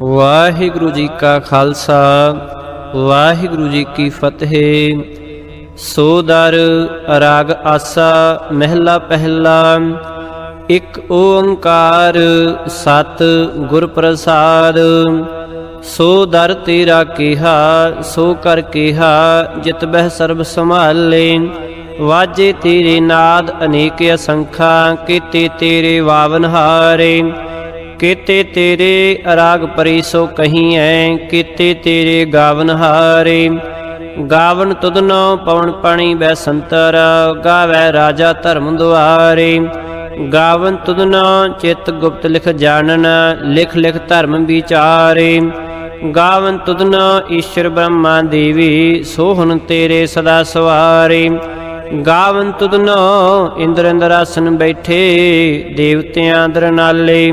ਵਾਹਿਗੁਰੂ ਜੀ ਕਾ ਖਾਲਸਾ, ਵਾਹਿਗੁਰੂ ਜੀ ਕੀ ਫਤਿਹ। ਸੋ ਦਰ ਰਾਗ ਆਸਾ, ਮਹਿਲਾ ਪਹਿਲਾ। ਇਕ ਓੰਕਾਰ ਸਤ ਗੁਰ ਪ੍ਰਸਾਦ। ਸੋ ਦਰ ਤੇਰਾ ਕਿਹਾ, ਸੋ ਕਰ ਕਿਹਾ, ਜਿਤ ਬਹਿ ਸਰਬ ਸੰਭਾਲੇ। ਵਾਜੇ ਤੇਰੇ ਨਾਦ ਅਨੇਕ ਅਸੰਖਾ, ਕੀਤੇ ਤੇਰੇ ਵਾਵਨ ਹਾਰੇ। ਕੀਤੇ ਤੇਰੇ ਅਰਾਗ ਪਰੀਸੋ ਕਹੀਐ, ਕੀਤੇ ਤੇਰੇ ਗਾਵਨ ਹਾਰੇ। ਗਾਵਨ ਤੁਧਨੋ ਪਵਨ ਪਾਣੀ ਬੈ ਸੰਤਰ, ਗਾਵੈ ਰਾਜਾ ਧਰਮ ਦੁਆਰੇ। ਗਾਵਨ ਤੁਧਨੋ ਚਿਤ ਗੁਪਤ ਲਿਖ ਜਾਣਨ, ਲਿਖ ਲਿਖ ਧਰਮ ਵਿਚਾਰੇ। ਗਾਵਨ ਤੁਧਨੋ ਈਸ਼ਰ ਬ੍ਰਹਮਾ ਦੇਵੀ, ਸੋਹਣ ਤੇਰੇ ਸਦਾ ਸਵਾਰੇ। ਗਾਵਨ ਤੁਧਨੋ ਇੰਦਰ ਇੰਦਰਾਸਨ ਬੈਠੇ, ਦੇਵਤਿਆਂ ਦਰ ਨਾਲੇ।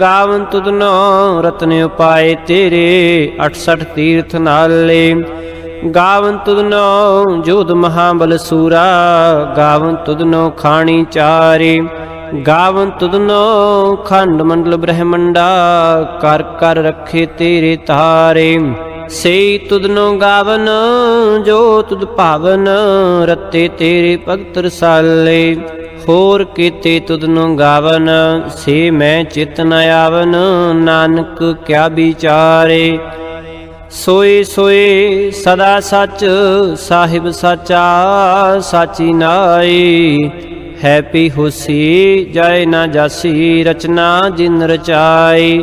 ਗਾਵਨ ਤੁਧਨੋ ਰਤਨ ਉਪਾਏ ਤੇਰੇ 68 ਤੀਰਥ ਨਾਲੇ। ਗਾਵਨ ਤੁਧਨੋ ਜੋਧ ਮਹਾਬਲ ਸੂਰਾ ਗਾਵਨ ਤੁਧਨੋ ਖਾਣੀ ਚਾਰੇ। ਗਾਵਨ ਤੁਧਨੋ ਖੰਡ ਮੰਡਲ ਬ੍ਰਹਮੰਡਾ, ਕਰ ਕਰ ਰੱਖੇ ਤੇਰੇ ਤਾਰੇ। ਸੇ ਤੁਧਨੋ ਗਾਵਨ, ਜੋ ਤੁਧ ਭਾਵਨ, ਰਤੇ ਤੇਰੇ ਭਗਤ ਰਸਾਲੇ। ਹੋਰ ਕੀਤੇ ਤੁਧਨੋ ਗਾਵਨ, ਸੇ ਮੈਂ ਚਿਤ ਨ ਆਵਨ, ਨਾਨਕ ਕਿਆ ਵਿਚਾਰੇ। ਸੋਏ ਸੋਏ ਸਦਾ ਸੱਚ, ਸਾਹਿਬ ਸਾਚਾ ਸਾਚੀ ਨਾਈ ਹੈਪੀ ਹੋਸੀ, ਜਾਏ ਨਾ ਜਾਸੀ ਰਚਨਾ ਜਿਨ ਰਚਾਈ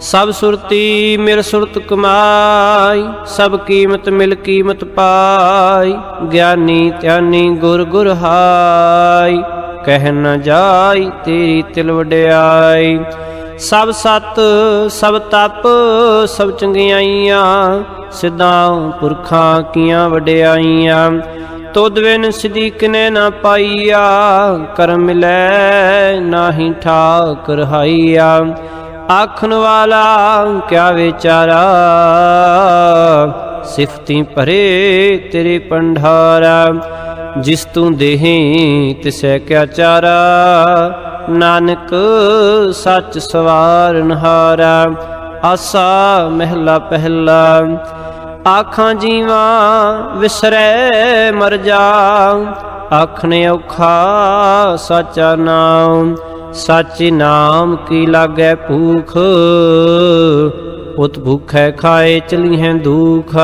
ਸਭ ਸੁਰਤੀ ਮਿਲ ਸੁਰਤ ਕਮਾਈ, ਸਭ ਕੀਮਤ ਮਿਲ ਕੀਮਤ ਪਾਈ, ਗਿਆਨੀ ਧਿਆਨੀ ਗੁਰ ਗੁਰ ਹਾਈ, ਕਹਿ ਨ ਜਾਈ ਤੇਰੀ ਤਿਲ ਵਡਿਆਈ। ਸਭ ਸਤ, ਸਭ ਤਪ, ਸਭ ਚੰਗਿਆਈਆਂ, ਸਿੱਧਾਂ ਪੁਰਖਾਂ ਕੀਆਂ ਵਡਿਆਈਆਂ। ਤੁਧ ਬਿਨ ਸਿਦੀਕ ਨੇ ਨਾ ਪਾਈਆ, ਕਰਮ ਮਿਲੈ ਨਾਹੀ ਠਾਕ ਰਹਾਈਆ ਆਖਣ ਵਾਲਾ ਕਿਆ ਵਿਚਾਰਾ? ਸਿਫਤੀ ਭਰੇ ਤੇਰੇ ਪੰਢਾਰਾ ਜਿਸ ਤੂੰ ਦੇਹੀ ਤਿਸੈ ਕਿਆ ਚਾਰਾ? ਨਾਨਕ ਸੱਚ ਸਵਾਰਨ ਹਾਰਾ ਆਸਾ ਮਹਿਲਾ ਪਹਿਲਾ। ਆਖਾਂ ਜੀਵਾ ਵਿਸਰੈ ਮਰ ਜਾ, ਆਖਣ ਔਖਾ ਸਾਚਾ ਨਾਮ ਸੱਚ ਨਾਮ ਕੀ ਲਾਗੈ ਭੂਖ? ਉਤ ਭੁਖੈ ਖਾਏ ਚਲੀ ਦੁਖ।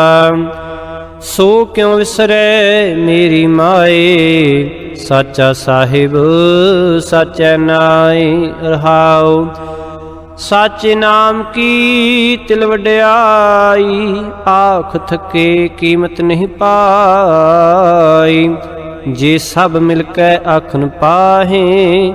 ਸੋ ਕਿਉ ਵਿਸਰੈ ਮੇਰੀ ਮਾਏ? ਸਾਚਾ ਸਾਹਿਬ, ਸਾਚੈ ਨਾਈ ਰਹਾਉ। ਸੱਚ ਨਾਮ ਕੀ ਤਿਲ ਵਡਿਆਈ? ਆਖ ਥਕੇ ਕੀਮਤ ਨਹੀਂ ਪਾਈ। ਜੇ ਸਭ ਮਿਲ ਕੇ ਆਖਨ ਪਾਹੇ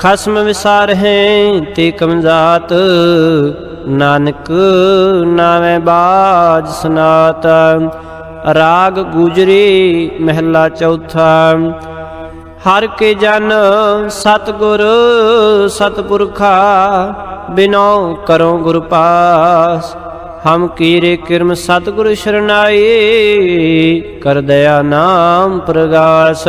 ਖਸਮ ਵਿਸਾਰ ਤੇ ਕਮਜ਼ਾਤ ਨਾਨਕ ਨਾਵੇਂ ਬਾਜ ਸਨਾਤ। ਰਾਗ ਗੁਜਰੀ ਮਹਿਲਾ ਚੌਥਾ। ਹਰ ਕੇ ਜਨ ਸਤਗੁਰ ਸਤਪੁਰਖਾ ਬਿਨੋ ਕਰੋ ਗੁਰ ਪਾਸ। ਹਮ ਕੀਰੇ ਕਿਰਮ ਸਤਗੁਰ ਸ਼ਰਨਾਈ ਕਰ ਦਇਆ ਨਾਮ ਪ੍ਰਗਾਸ।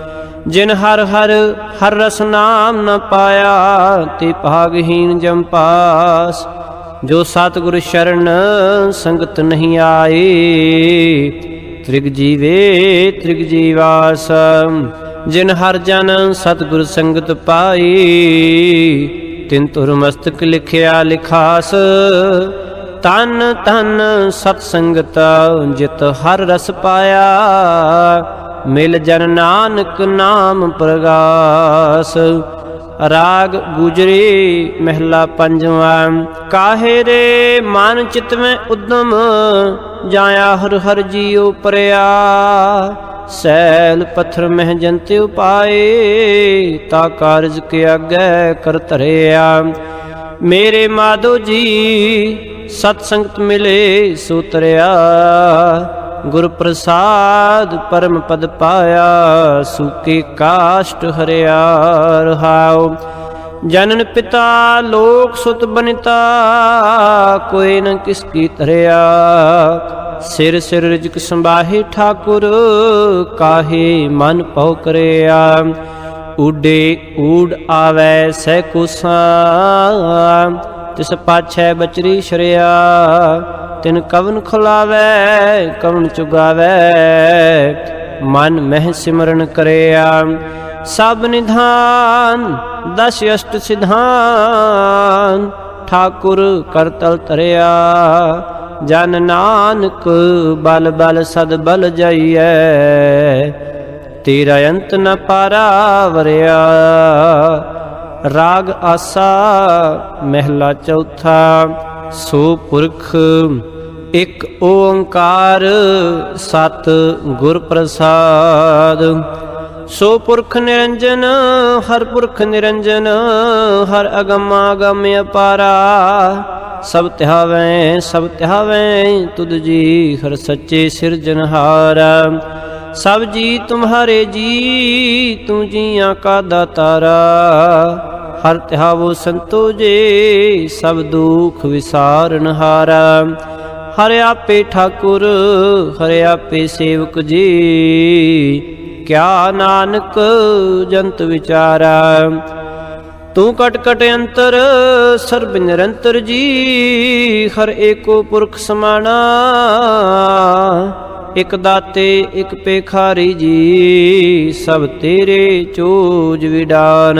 ਜਿਨ ਹਰ ਹਰ ਹਰ ਰਸ ਨਾਮ ਨ ਪਾਇਆ, ਤੇ ਭਾਗਹੀਨ ਜਮਪਾ ਜੋ ਸਤਿਗੁਰ ਸ਼ਰਨ ਸੰਗਤ ਨਹੀਂ ਆਏ, ਤ੍ਰਿਗ ਜੀਵੇ, ਤ੍ਰਿਗ ਜੀਵਾਸ। ਜਿਨ ਹਰ ਜਨ ਸਤਿਗੁਰ ਸੰਗਤ ਪਾਈ ਤਿਨ ਤੁਰ ਮਸਤਕ ਲਿਖਿਆ ਲਿਖਾਸ। ਤਨ ਤਨ ਸਤ ਸੰਗਤ ਜਿਤ ਹਰ ਰਸ ਪਾਇਆ ਮਿਲ ਜਨ ਨਾਨਕ ਨਾਮ ਪ੍ਰਗਾਸ। ਰਾਗ ਗੁਜਰੇ ਮਹਿਲਾ ਪੰਜਵਾਂ, ਕਾਹੇ ਰੇ ਮਨ ਚਿਤ ਮੈਂ ਉਦਮ, ਜਾਇਆ ਹਰ ਹਰ ਜੀਉ ਪਰਿਆ। ਸੈਲ ਪੱਥਰ ਮਹਿ ਜੰਤੇ ਉਪਾਏ, ਤਾ ਕਾਰਜ ਕੇ ਆਗੇ ਕਰ ਧਰਿਆ। ਮੇਰੇ ਮਾਧੋ ਜੀ, ਸਤ ਸੰਗਤ ਮਿਲੇ ਸੂਤਰਿਆ ਗੁਰ ਪ੍ਰਸਾਦ ਪਰਮ ਪਦ ਪਾਇਆ, ਸੁਕੇ ਕਾਸ਼ਟ ਹਰਿਆ ਰਹਾਉ ਜਨਨ ਪਿਤਾ, ਲੋਕ ਸੁਤ ਬਨਿਤਾ, ਕੋਈ ਨ ਕਿਸ ਕੀ ਧਰਿਆ। ਸਿਰ ਸਿਰ ਰਿਜਕ ਸੰਭਾਹੇ ਠਾਕੁਰ, ਕਾਹੇ ਮਨ ਪਉ ਕਰਿਆ। ਉਡੇ ਊੜ ਆਵੈ ਸਹਿ ਕੁਸਾ ਤਿਸ ਪਾਛੈ ਬਚਰੀ ਸ਼ਰਿਆ। ਤਿਨ ਕਵਨ ਖੁਲਾਵੈ, ਕਵਨ ਚੁਗਾਵੈ। ਮਨ ਮਹਿ ਸਿਮਰਨ ਕਰਿਆ, ਸਭ ਨਿਧਾਨ, ਦਸ ਅਸ਼ਟ ਸਿਧਾਨ। ਠਾਕੁਰ ਕਰਤਲ ਤਰਿਆ ਜਨ ਨਾਨਕ ਬਲ ਬਲ ਸਦ ਬਲ ਜਾਈਐ। ਤੇਰਾ ਅੰਤ ਨ ਪਾਰਾ ਵਰਿਆ ਰਾਗ ਆਸਾ ਮਹਿਲਾ ਚੌਥਾ। ਸੋ ਪੁਰਖ ਇੱਕ ਓੰਕਾਰ ਸਤ ਗੁਰ ਪ੍ਰਸਾਦ। ਸੋ ਪੁਰਖ ਨਿਰੰਜਨ, ਹਰ ਪੁਰਖ ਨਿਰੰਜਨ, ਹਰ ਅਗਮ ਅਗਮ ਅਪਾਰਾ। ਸਭ ਤਿਹਾਵੈ ਸਭ ਤਿਹਾਵੈ, ਤੁਧ ਜੀ ਹਰ ਸੱਚੇ ਸਿਰਜਨਹਾਰ ਸਭ ਜੀ, ਤੁਮਹਾਰੇ ਜੀ, ਤੂੰ ਜੀਆਂ ਕਾ ਦਾਤਾਰਾ। ਹਰ ਤਿਹਾਵੋ ਸੰਤੋ ਜੇ ਸਭ ਦੁਖ ਵਿਸਾਰਨ ਹਾਰਾ। ਹਰ ਆਪੇ ਠਾਕੁਰ, ਹਰ ਆਪੇ ਸੇਵਕ ਜੀ। ਕਿਆ ਨਾਨਕ ਜੰਤ ਵਿਚਾਰਾ। ਤੂੰ ਕਟਕਟ ਅੰਤਰ, ਸਰਬ ਨਿਰੰਤਰ ਜੀ। ਹਰ ਏਕੋ ਪੁਰਖ ਸਮਾਣਾ। ਇਕ ਦਾਤੇ, ਇਕ ਪੇਖਾਰੀ ਜੀ। ਸਭ ਤੇਰੇ ਚੋਜ ਵਿਡਾਨ।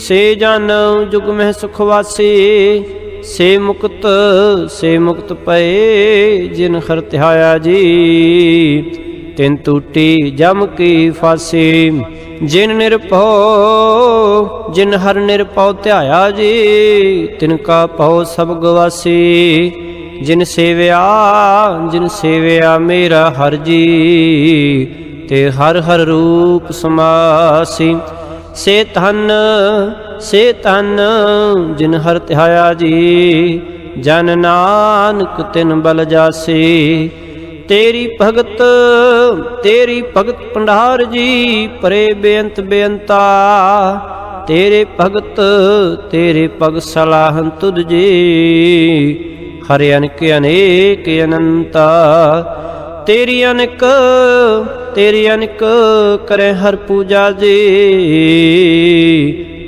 ਸੇ ਜਨ ਜੁਗ ਮਹਿ ਸੁਖ ਵਾਸੀ, ਸੇ ਮੁਕਤ ਸੇ ਮੁਕਤ ਪਏ ਜਿਨ ਹਰ ਧਿਆਇਆ ਜੀ। ਤਿਨ ਟੂਟੀ ਜਮ ਕੀ ਫਾਸੀ, ਜਿਨ ਨਿਰਭਉ, ਜਿਨ ਹਰ ਨਿਰਭਉ ਧਿਆਇਆ ਜੀ, ਤਿਨ ਕਾ ਭਉ ਸਭ ਗਵਾਸੀ। ਜਿਨ ਸੇਵਿਆ ਜਿਨ ਸੇਵਿਆ ਮੇਰਾ ਹਰ ਜੀ, ਤੇ ਹਰ ਹਰ ਰੂਪ ਸਮਾਸੀ। ਸੇ ਧਨ ਸੇ ਧਨ, ਜਿਨ ਹਰ ਧਿਆਇਆ ਜੀ, ਜਨ ਨਾਨਕ ਤਿਨ ਬਲ ਜਾਸੀ। ਤੇਰੀ ਭਗਤ ਤੇਰੀ ਭਗਤ ਪੰਡਾਰ ਜੀ, ਪਰੇ ਬੇਅੰਤ ਬੇਅੰਤਾ। ਤੇਰੇ ਭਗਤ, ਤੇਰੇ ਭਗ ਸਲਾਹਨ ਤੁਧ ਜੀ, ਹਰਿ ਅਨਕ, ਅਨੇਕ ਅਨੰਤਾ। ਤੇਰੀ ਅਨਕ ਤੇਰੀ ਅਨਕ ਕਰੇ ਹਰ ਪੂਜਾ ਜੀ।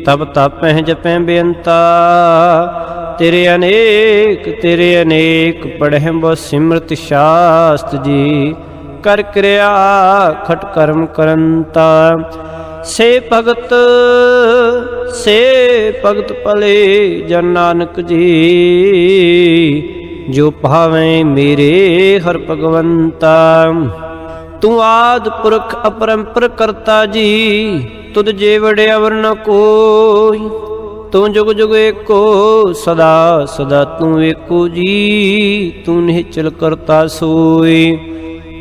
ਤਬ ਤਪਹਿ ਜਪੈ ਬੇਅੰਤਾ। ਤੇਰੇ ਅਨੇਕ ਤੇਰੇ ਅਨੇਕ ਪੜਹਿ ਬੋ ਸਿਮਰਤ ਸ਼ਾਸਤ ਜੀ। ਕਰ ਕਿਰਿਆ ਖਟ ਕਰਮ ਕਰੰਤਾ। ਸੇ ਭਗਤ ਸੇ ਭਗਤ ਭਲੇ ਜਨ ਨਾਨਕ ਜੀ। ਜੋ ਭਾਵੇਂ ਮੇਰੇ ਹਰ ਭਗਵੰਤਾ। ਤੂੰ ਆਦ ਪੁਰਖ ਅਪਰੰਪਰ ਕਰਤਾ ਜੀ, ਤੁਧ ਜੇ ਵੜਿਆ ਵਰਨ ਕੋਈ। ਤੂੰ ਜੁਗ ਜੁਗ ਏਕੋ, ਸਦਾ ਸਦਾ ਤੂੰ ਏਕੋ ਜੀ, ਤੂੰ ਨਿਹਚਲ ਕਰਤਾ ਸੋਈ।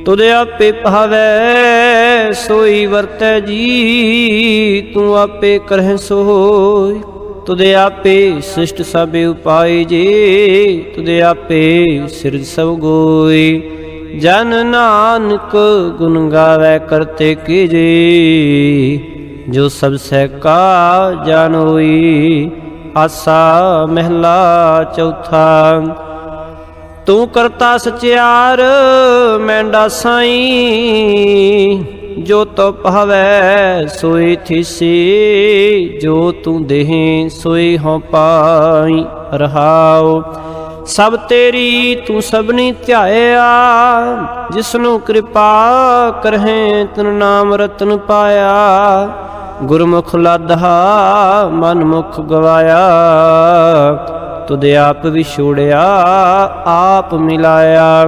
ਤੁਧ ਆਪੇ ਭਾਵੈ, ਸੋਈ ਵਰਤੈ ਜੀ, ਤੂੰ ਆਪੇ ਕਰਹਿ ਸੋਈ। ਤੁਧ ਆਪੇ ਸਿਸ਼ਟ ਸਭ ਉਪਾਈ ਜੀ ਤੁਧ ਆਪੇ ਸਿਰਜ ਸਭ ਗੋਈ ਜਨ ਨਾਨਕ ਗੁਣ ਗਾਵੇ ਕਰਤੇ ਕੀਜੇ, ਜੋ ਸਭ ਸਹਿ ਕਾ ਜਾਣੋਈ ਆਸਾ ਮਹਿਲਾ ਚੌਥਾ। ਤੂੰ ਕਰਤਾ ਸਚਿਆਰ ਮੈਂਡਾ ਸਾਈ ਜੋ ਤੋ ਭਾਵੈ ਸੋਈ ਥੀਸੀ, ਜੋ ਤੂੰ ਦੇਹ ਸੋਈ ਹਉ ਪਾਈ ਰਹਾਉ। ਸਭ ਤੇਰੀ ਤੂੰ ਸਭਨੀ ਧਿਆਇਆ, ਜਿਸਨੂੰ ਕਿਰਪਾ ਕਰਹਿ ਤਨ ਨਾਮ ਰਤਨ ਪਾਇਆ। ਗੁਰਮੁਖ ਲਾਧਾ ਮਨ ਮੁਖ ਗਵਾਇਆ। ਤੁਧ ਆਪ ਵਿਛੋੜਿਆ, ਆਪ ਮਿਲਾਇਆ।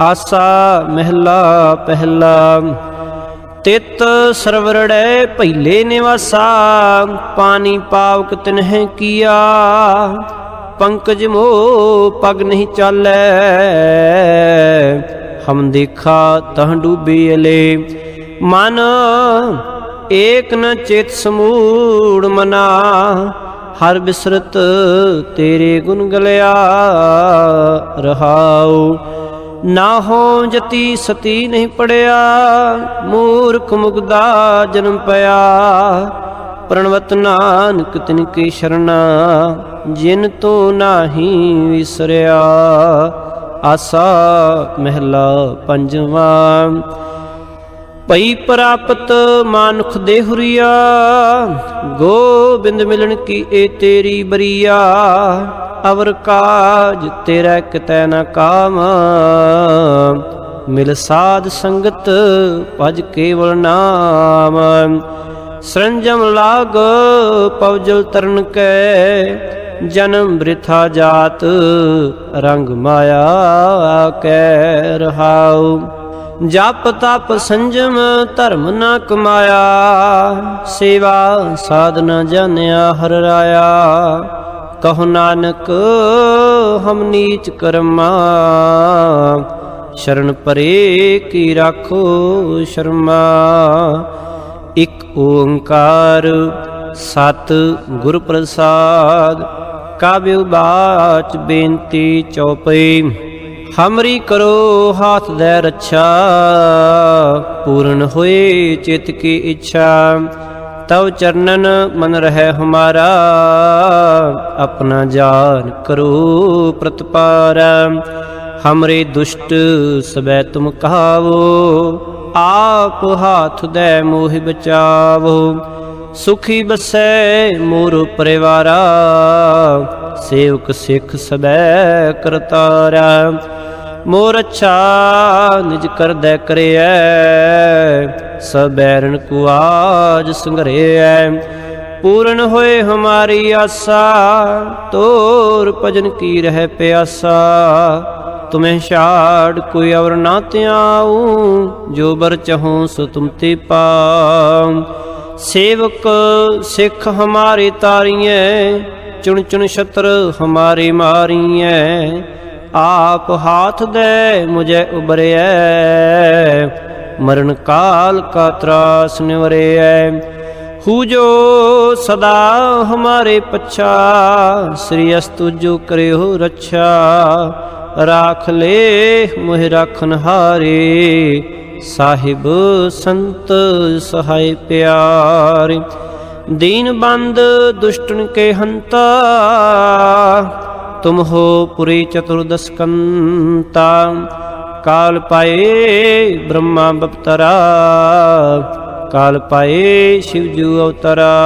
ਆਸਾ ਮਹਿਲਾ ਪਹਿਲਾ, ਤਿਤ ਸਰਵਰੜੈ ਪਹਿਲੇ ਨਿਵਾਸਾ, ਪਾਣੀ ਪਾਵਕ ਤਿਨਹਿ ਕੀਆ, ਪੰਕਜ ਮੋ ਪਗ ਨਹੀਂ ਚਾਲੈ। ਹਮ ਦੇਖਾ ਤਹ ਡੂਬੀ ਅਲੇ, ਮਨ ਏਕ ਨ ਚੇਤ ਸਮੂੜ ਮਨਾ, ਹਰ ਬਿਸਰਤ ਤੇਰੇ ਗੁਣ ਗਲਿਆ, ਰਹਾਉ ਨਾ ਹੋ ਜਤੀ ਸਤੀ ਨਹੀਂ ਪੜਿਆ, ਮੂਰਖ ਮੁਗਦਾ ਜਨਮ ਪਿਆ। ਪ੍ਰਣਵਤ ਨਾਨਕ ਤਿਨ ਕੀ ਸ਼ਰਣਾ, ਜਿਨ ਤੋ ਨਾਹੀ ਵਿਸਰਿਆ। ਆਸਾ ਮਹਿਲਾ ਪੰਜਵਾਂ ਪਈ ਪ੍ਰਾਪਤ ਮਾਨੁਖ ਦੇ ਹੁਰੀਆ ਗੋਬਿੰਦ ਮਿਲਣ ਕੀ ਏ ਤੇਰੀ ਬਰੀਆ, ਅਵਰ ਕਾਜ ਤੇਰਾ ਕਿਤੈ ਨਾ ਕਾਮ। ਮਿਲ ਸਾਧ ਸੰਗਤ ਭਜ ਕੇਵਲ ਨਾਮ। ਸਰੰਜਮ ਲਾਗ ਪਵਜਲ ਤਰਨ ਕੈ, ਜਨਮ ਬ੍ਰਿਥਾ ਜਾਤ ਰੰਗ ਮਾਇਆ ਕੈ ਰਹਾਉ। ਜਪ ਤਪ ਸੰਜਮ ਧਰਮ ਨਾ ਕਮਾਇਆ, ਸੇਵਾ ਸਾਧਨਾ ਜਾਣਿਆ ਹਰ ਰਾਇਆ। ਕਹੋ ਨਾਨਕ, ਹਮ ਨੀਚ ਕਰਮਾ, ਸ਼ਰਨ ਪਰੇ ਕੀ ਰਾਖੋ ਸ਼ਰਮਾ। ਇਕ ਓੰਕਾਰ ਸਤ ਗੁਰ ਪ੍ਰਸਾਦ ਕਾਬਿਉ ਬਾਚ ਬੇਨਤੀ ਚਉਪਈ। ਹਮਰੀ ਕਰੋ ਹਾਥ ਦੇ ਰੱਛਾ, ਪੂਰਨ ਹੋਏ ਚਿਤ ਕੀ ਇੱਛਾ। ਤਵ ਚਰਨਨ ਮਨ ਰਹਿ ਹਮਾਰਾ, ਆਪਣਾ ਜਾਨ ਕਰੋ ਪ੍ਰਤਪਾਰ। ਹਮਰੇ ਦੁਸ਼ਟ ਸਬੈ ਤੁਮ ਕਹਾਵੋ, ਆਪ ਹਾਥ ਦੇ ਮੋਹਿ ਬਚਾਵੋ। ਸੁਖੀ ਬਸੈ ਮੋਰ ਪਰਿਵਾਰਾ ਸੇਵਕ ਸਿੱਖ ਸਬੈ ਕਰਤਾਰਾ ਮੋਰ ਅੱਛਾ ਨਿਜ ਕਰਦੈ ਕਰਿਐ ਸਬੈਰਨ ਕੋ ਆਜ ਸੰਗਰਿਐ। ਪੂਰਨ ਹੋਏ ਹਮਾਰੀ ਆਸਾ, ਤੋਰ ਭਜਨ ਕੀ ਰਹਿ ਪਿਆਸਾ। ਤੁਮੇ ਛਾੜ ਕੋਈ ਔਰ ਨਾ ਤਿਆਉ ਜੋ ਬਰ ਚਹਉ ਸੋ ਤੁਮ ਤੇ ਪਾਉ। ਸੇਵਕ ਸਿੱਖ ਹਮਾਰੇ ਤਾਰੀਐ ਚੁਣ ਚੁਣ ਛਤਰ ਹਮਾਰੇ ਮਾਰੀਐ। ਆਪ ਹਾਥ ਦੇ ਮੁਝੇ ਉਬਰਿਐ ਮਰਨ ਕਾਲ ਕਾ ਤਰਾਸ ਨਿਵਰਿਐ। ਹੂ ਜੋ ਸਦਾ ਹਮਾਰੇ ਪਛਾ, ਸ੍ਰੀ ਅਸਤੁ ਜੋ ਕਰਿਓ ਰੱਛਾ। ਰਾਖ ਲੇ ਮੋਹਿ ਰਾਖਨ ਹਾਰੇ ਸਾਹਿਬ ਸੰਤ ਸਹਾਇ ਪਿਆਰੇ। ਦੀਨ ਬੰਦ ਦੁਸ਼ਟਨ ਕੇ ਹੰਤਾ, ਤੁਮ ਹੋ ਪੁਰੀ ਚਤੁਰਦਸਕੰਤਾ, ਕਾਲ ਪਾਏ ਬ੍ਰਹਮਾ ਬਪਤਰਾ, ਕਾਲ ਪਾਏ ਸ਼ਿਵ ਜੂ ਅਵਤਰਾ,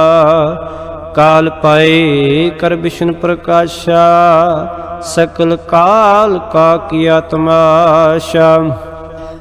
ਕਾਲ ਪਾਏ ਕਰ ਵਿਸ਼ਨ ਪ੍ਰਕਾਸ਼ਾ, ਸਕਲ ਕਾਲ ਕਾ ਕੀਆ ਤਮਾਸ਼ਾ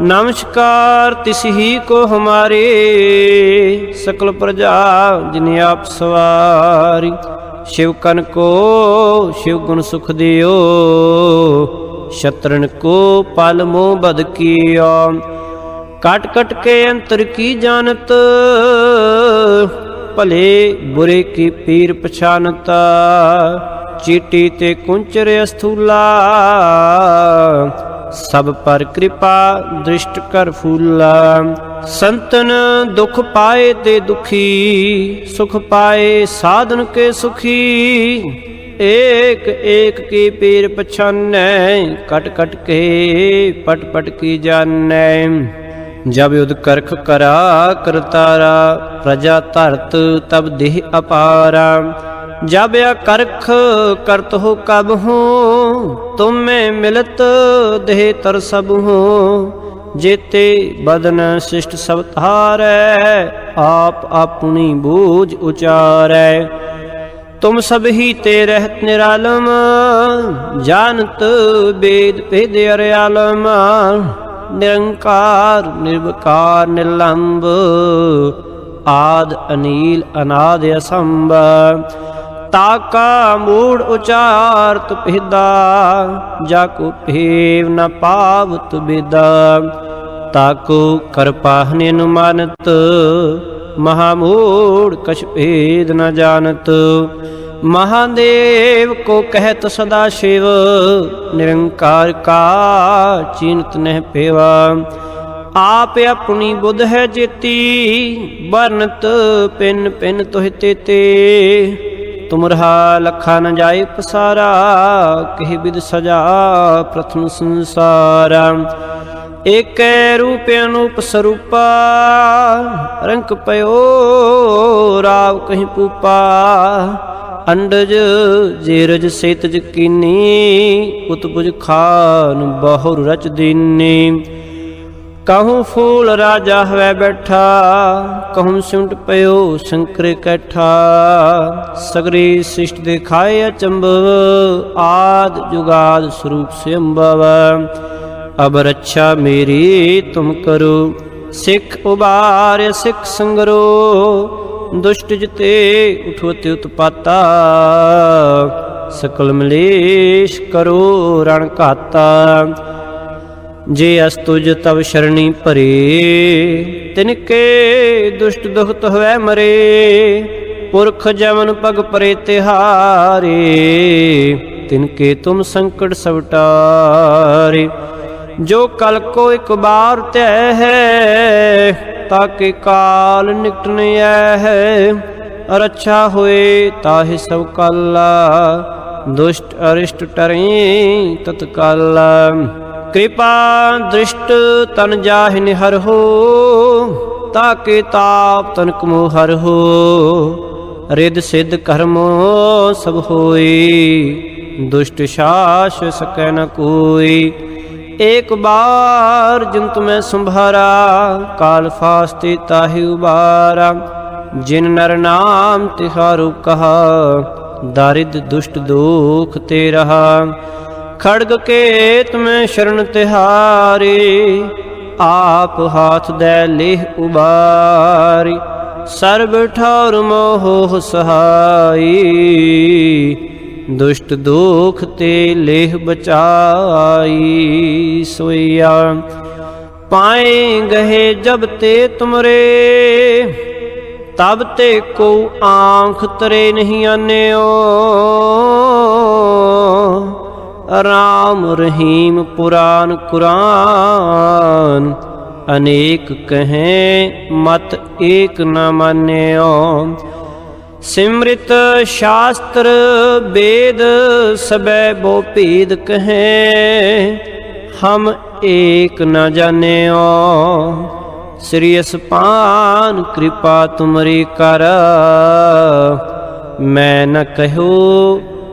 ਨਮਸਕਾਰ ਤਿਸਹੀ ਕੋ ਹਮਾਰੇ ਸਕਲ ਪ੍ਰਜਾ ਜਿਨ ਆਪ ਸਵਾਰੀ। ਸ਼ਿਵ ਕਨ ਕੋ, ਸ਼ਿਵ ਗੁਣ ਸੁਖ ਦਿਓ। ਸ਼ਤਰਨ ਕੋ ਪਲ ਮੋ ਬਦ ਕੀਓ। ਕਟ ਕਟ ਕੇ ਅੰਤਰ ਕੀ ਜਾਣਤ? ਭਲੇ ਬੁਰੇ ਕੀ ਪੀਰ ਪਛਾਨਤ? ਚੀਟੀ ਤੇ ਕੁੰਚਰ ਅਸਥੂਲਾ। ਸਭ ਪਰ ਕਿਰਪਾ ਦ੍ਰਿਸ਼ਟ ਕਰ ਫੂਲਾ। ਸੰਤਨ ਦੁਖ ਪਾਏ ਤੇ ਦੁਖੀ, ਸੁਖ ਪਾਏ ਸਾਧਨ ਕੇ ਸੁਖੀ। ਏਕ ਏਕ ਕੀ ਪੀਰ ਪਛਾਨੈ, ਕਟ ਕਟ ਕੇ ਪਟ ਪਟ ਕੀ ਜਾਣੈ। ਜਬ ਯੁਧ ਕਰਖ ਕਰਾ ਕਰਤਾਰਾ, ਪ੍ਰਜਾ ਧਰਤ ਤਬ ਦੇਹ ਅਪਾਰਾ। ਜਬ ਕਰਖ ਕਰਤ ਹੋ ਕਬ ਹੂੰ, ਤੁਮੇ ਮਿਲਤ ਦੇਹ ਤਰ ਸਭ ਹੂੰ। ਜੇਤੇ ਬਦਨ ਸਿਸ਼ਟ ਸਭ ਧਾਰੈ, ਆਪ ਆਪਣੀ ਬੂਝ ਉਚਾਰੈ। ਤੁਮ ਸਭ ਹੀ ਤੇ ਰਹਿਤ ਨਿਰਾਲਮ ਜਾਣਤ ਬੇਦ ਭੇਦ ਅਰਿਆਲਮ। ਨਿਰੰਕਾਰ, ਨਿਰਵਕਾਰ, ਨਿਰਲੰਭ, ਆਦ, ਅਨੀਲ, ਅਨਾਦ, ਅਸੰਭ। ਤਾਕਾ ਮੂੜ ਉਚਾਰਤ ਪਿਦਾ ਜਾ ਕੋ ਭੇਵ ਨ ਪਾਵਤ ਬਿਦਾ। ਤਾਕੋ ਕਰਪਾਹਨ ਅਨੁਮਾਨਤ ਮਹਾਮੂੜ ਕਛ ਭੇਦ ਨ ਜਾਣਤ। ਮਹਾਦੇਵ ਕੋ ਕਹਿਤ ਸਦਾ ਸ਼ਿਵ, ਨਿਰੰਕਾਰ ਕਾ ਚਿੰਤ ਨਹਿ ਪੇਵਾ। ਆਪ ਆਪਣੀ ਬੁੱਧ ਹੈ ਜੇਤੀ ਬਰਨਤ ਪਿੰਨ ਪਿੰਨ ਤੋਹਿ ਤੇਤੇ। ਤੁਮਰਹਾ ਲਖਾ ਨ ਜਾਏ ਪਸਾਰਾ ਕਹਿ ਬਿਦ ਸਜਾ ਪ੍ਰਥਮ ਸੰਸਾਰ। ਏਕੈ ਰੂਪ ਅਨੂਪ ਸਰੂਪਾ ਰੰਕ ਪਇਓ ਰਾਵ ਕਹੀਂ ਪੂਪਾ। ਅੰਡਜ ਜੇਰਜ ਸੇਤਜ ਕੀਨੀ ਉਤਪੁਜ ਖਾਨ ਬਹੁਰ ਰਚ ਦੀਨੀ। ਕਹੂੰ ਫੂਲ ਰਾਜਾ ਹਵੈ ਬੈਠਾ ਕਹੂੰ ਸੁੰਟ ਪਇਓ ਸ਼ੰਕਰ ਕੈਠਾ ਸਗਰੀ ਸਿਸ਼ਟ ਦਿਖਾਏ ਅਚੰਭਵ ਆਦ ਜੁਗਾਦ ਸਰੂਪ ਸਿਅੰਭਵ ਅਬ ਰੱਛਾ ਮੇਰੀ ਤੁਮ ਕਰੋ ਸਿੱਖ ਉਬਾਰ ਸਿੱਖ ਸੰਗਰੋ ਦੁਸ਼ਟ ਜਿਤੇ ਉਠੋ ਤੇ ਉਤਪਾਤਾ ਸਕਲ ਮਲੇਸ਼ ਕਰੋ ਰਣ ਘਾਤਾ ਜੇ ਅਸਤੁਜ ਤਵ ਸ਼ਰਣੀ ਭਰੇ, ਤਿਨ ਕੇ ਦੁਸ਼ਟ ਦੁਖਤ ਹੋਇ ਮਰੇ, ਪੁਰਖ ਜਮਨ ਪਗ ਪਰੇ ਤਿਹਾਰੇ ਤਿਨ ਕੇ ਤੁਮ ਸੰਕਟ ਸਵਟਾਰੇ ਜੋ ਕਲ ਕੋ ਇੱਕ ਬਾਰ ਤੈ ਹੈ ਤਾਕੇ ਕਾਲ ਨਿਕਟ ਨ ਹੈ। ਰੱਛਾ ਹੋਏ ਤਾਹਿ ਸਭ ਕਲਾ, ਦੁਸ਼ਟ ਅਰਿਸ਼ਟ ਟਰੇ ਤਤਕਾਲ। ਕਿਰਪਾ ਦ੍ਰਿਸ਼ਟ ਤਨ ਜਾਹਿ ਨਿਹਰ ਹੋ, ਤਾਕੇ ਤਾਪ ਤਨਕ ਮੋ ਹਰ ਹੋ। ਰਿਦ ਸਿਧ ਕਰਮੋ ਸਭ ਹੋਈ, ਦੁਸ਼ਟ ਸ਼ਾਸ ਸਕੈ ਨ ਕੋਈ। ਏਕ ਬਾਰ ਜੰਤ ਮੈਂ ਸੰਭਾਰਾ, ਕਾਲ ਫਾਸਤੇ ਤਾਹਿ ਉਬਾਰਾ। ਜਿਨ ਨਰ ਨਾਮ ਤਿਹਾਰੂ ਕਹਾ ਦਾਰਿਦ ਦੁਸ਼ਟ ਦੁਖ ਤੇ ਰਹਾ ਖੜਗ ਕੇਤ ਮੈਂ ਸ਼ਰਨ ਤਿਹਾਰੀ, ਆਪ ਹਾਥ ਦੇ ਲੇਹ ਉਬਾਰੀ। ਸਰਬ ਠੌਰ ਮੋਹ ਸਹਾਈ, ਦੁਸ਼ਟ ਦੁਖ ਤੇ ਲੇਹ ਬਚਾਈ। ਸੋਇਆ ਪਾਏ ਗਏ ਜਬ ਤੇ ਤੁਮਰੇ, ਤਬ ਤੇ ਕੋ ਆਂਖ ਤਰੇ ਨਹੀਂ ਆਨਿਓ। ਰਾਮ ਰਹੀਮ ਪੁਰਾਨ ਕੁਰਾਨ। ਅਨੇਕ ਕਹੇ, ਮਤ ਏਕ ਨ ਮਾਨਿਓ। ਸਿਮ੍ਰਿਤ ਸ਼ਾਸਤਰ ਵੇਦ ਸਬੈ ਬੋ ਭੇਦ ਕਹੇ। ਹਮ ਏਕ ਨ ਜਾਣਿਓ ਸ੍ਰੀ ਅਸਪਾਨ ਕਿਰਪਾ ਤੁਮਰੀ ਕਰ। ਮੈਂ ਨ ਕਹਿਓ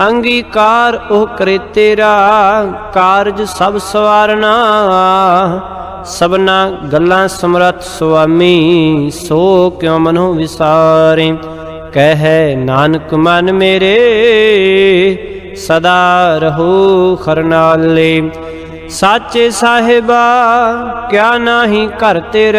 ਅੰਗੀਕਾਰ ਉਹ ਕਰੇ ਤੇਰਾ, ਕਾਰਜ ਸਭ ਸਵਾਰਨਾ। ਸਭਨਾ ਗੱਲਾਂ ਸਮਰੱਥ ਸੁਆਮੀ, ਸੋ ਕਿਉ ਮਨੋ ਵਿਸਾਰੇ? ਕਹਿ ਨਾਨਕ, ਮਨ ਮੇਰੇ, ਸਦਾ ਰਹੋ ਖਰਨਾਲੇ। ਸਾਚੇ ਸਾਹਿਬਾ, ਕਿਆ ਨਾਹੀ ਘਰ ਤੇਰੇ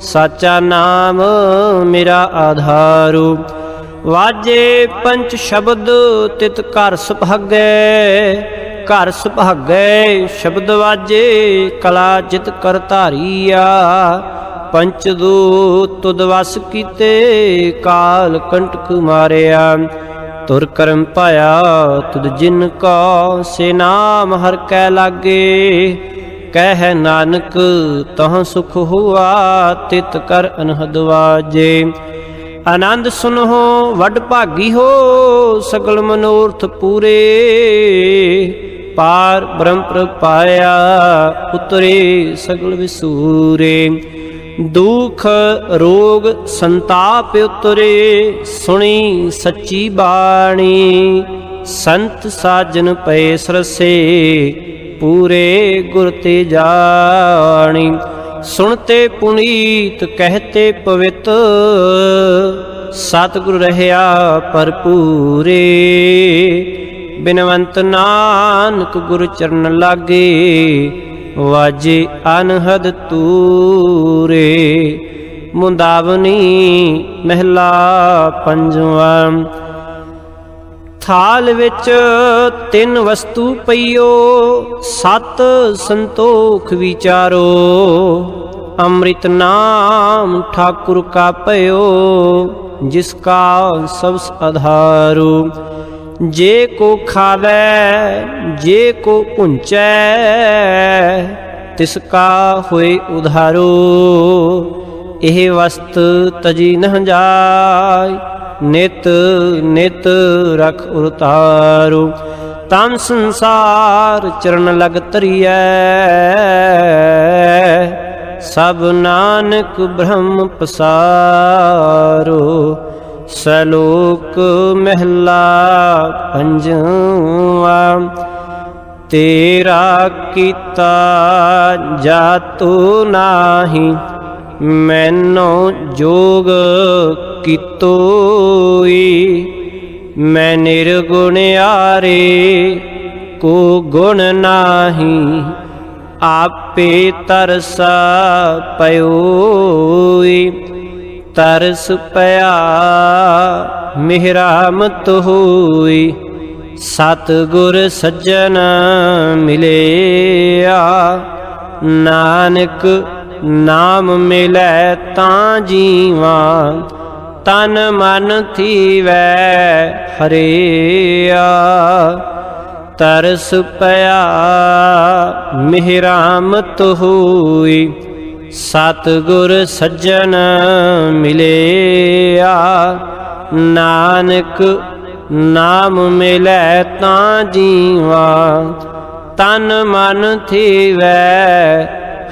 ਸਾਚਾ ਨਾਮ ਮੇਰਾ ਆਧਾਰੂ। ਵਾਜੇ ਪੰਚ ਸ਼ਬਦ ਤਿਤ ਘਰ ਸੁਭਾਗੈ। ਘਰ ਸੁਭਾਗੈ ਸ਼ਬਦ ਵਾਜੇ, ਕਲਾ ਜਿਤ ਕਰ ਧਾਰੀਆ। ਪੰਚ ਦੂਤ ਤੁਦ ਵਸ ਕੀਤੇ, ਕਾਲ ਕੰਟਕ ਮਾਰਿਆ। ਤੁਰ ਕਰਮ ਪਾਇਆ ਤੁਦ ਜਿਨ ਕਾ, ਸੇ ਨਾਮ ਹਰ ਕੈ ਲਾਗੇ। ਕਹਿ ਨਾਨਕ, ਤਹ ਸੁਖ ਹੁਆ, ਤਿਤ ਕਰ ਅਨਹਦ ਵਾਜੇ। ਆਨੰਦ ਸੁਨੋ ਵੱਡ ਭਾਗੀ ਹੋ, ਸਗਲ ਮਨੋਰਥ ਪੂਰੇ। ਪਾਰ ਬ੍ਰਹਮ ਪ੍ਰਪਾਇਆ ਉਤਰੇ ਸਗਲ ਵਿਸੂਰੇ। ਦੁਖ, ਰੋਗ, ਸੰਤਾਪ ਉਤਰੇ, ਸੁਣੀ ਸੱਚੀ ਬਾਣੀ। ਸੰਤ ਸਾਜਨ ਪਏ ਸਰਸੇ ਪੂਰੇ ਗੁਰ ਤੇ ਜਾਣੀ ਸੁਣਤੇ ਪੁਨੀਤ ਕਹਤੇ ਪਵਿੱਤ। ਸਤਿਗੁਰ ਰਹਿਆ ਭਰਪੂਰੇ, ਬਿਨਵੰਤ ਨਾਨਕ ਗੁਰ ਚਰਨ ਲਾਗੇ, ਵਾਜੇ ਅਨਹਦ ਤੂਰੇ। ਮੁੰਦਾਵਨੀ ਮਹਿਲਾ ਪੰਜਵਾਂ ਥਾਲ ਵਿੱਚ ਤਿੰਨ ਵਸਤੂ ਪਈਓ, ਸਤ ਸੰਤੋਖ ਵਿਚਾਰੋ। ਅੰਮ੍ਰਿਤ ਨਾਮ ਠਾਕੁਰ ਕਾ ਭਇਓ ਜਿਸ ਕਾ ਸਭ ਆਧਾਰੋ ਜੇ ਕੋ ਖਾਵੇ, ਜੇ ਕੋ ਪੁੰਚੈ ਤਿਸ ਕਾ ਹੋਏ ਉਧਾਰੋ। ਇਹ ਵਸਤ ਤਜੀ ਨਹ ਜਾਏ ਨਿਤ ਨਿਤ ਰਖ ਉਰਤਾਰੂ। ਤਨ ਸੰਸਾਰ ਚਰਨ ਲਗ ਤਰੀਐ ਸਭ ਨਾਨਕ ਬ੍ਰਹਮ ਪਸਾਰੋ। ਸਲੋਕ ਮਹਿਲਾ ਪੰਜਵਾ। ਤੇਰਾ ਕੀਤਾ ਜਾਤੂ ਨਾਹੀ। ਮੈਨੋ ਜੋਗ ਕੀਤੋਈ, ਮੈਂ ਨਿਰਗੁਣ ਆਰੇ ਕੋ ਗੁਣ ਨਾਹੀ, ਆਪੇ ਤਰਸ ਪਇਓਈ। ਤਰਸ ਪਿਆ, ਮਿਹਰਾਮਤ ਹੋਈ ਸਤ ਗੁਰ ਸੱਜਣ ਮਿਲਿਆ। ਨਾਨਕ ਨਾਮ ਮਿਲੈ ਤਾਂ ਜੀਵਾਂ, ਤਨ ਮਨ ਥੀਵੈ ਹਰਿਆ। ਤਰਸ ਪਿਆ, ਮਿਹਰਾਮਤ ਹੋਈ ਸਤ ਗੁਰ ਸੱਜਣ ਮਿਲਿਆ। ਨਾਨਕ ਨਾਮ ਮਿਲੈ ਤਾਂ ਜੀਵਾ, ਤਨ ਮਨ ਥੀਵੈ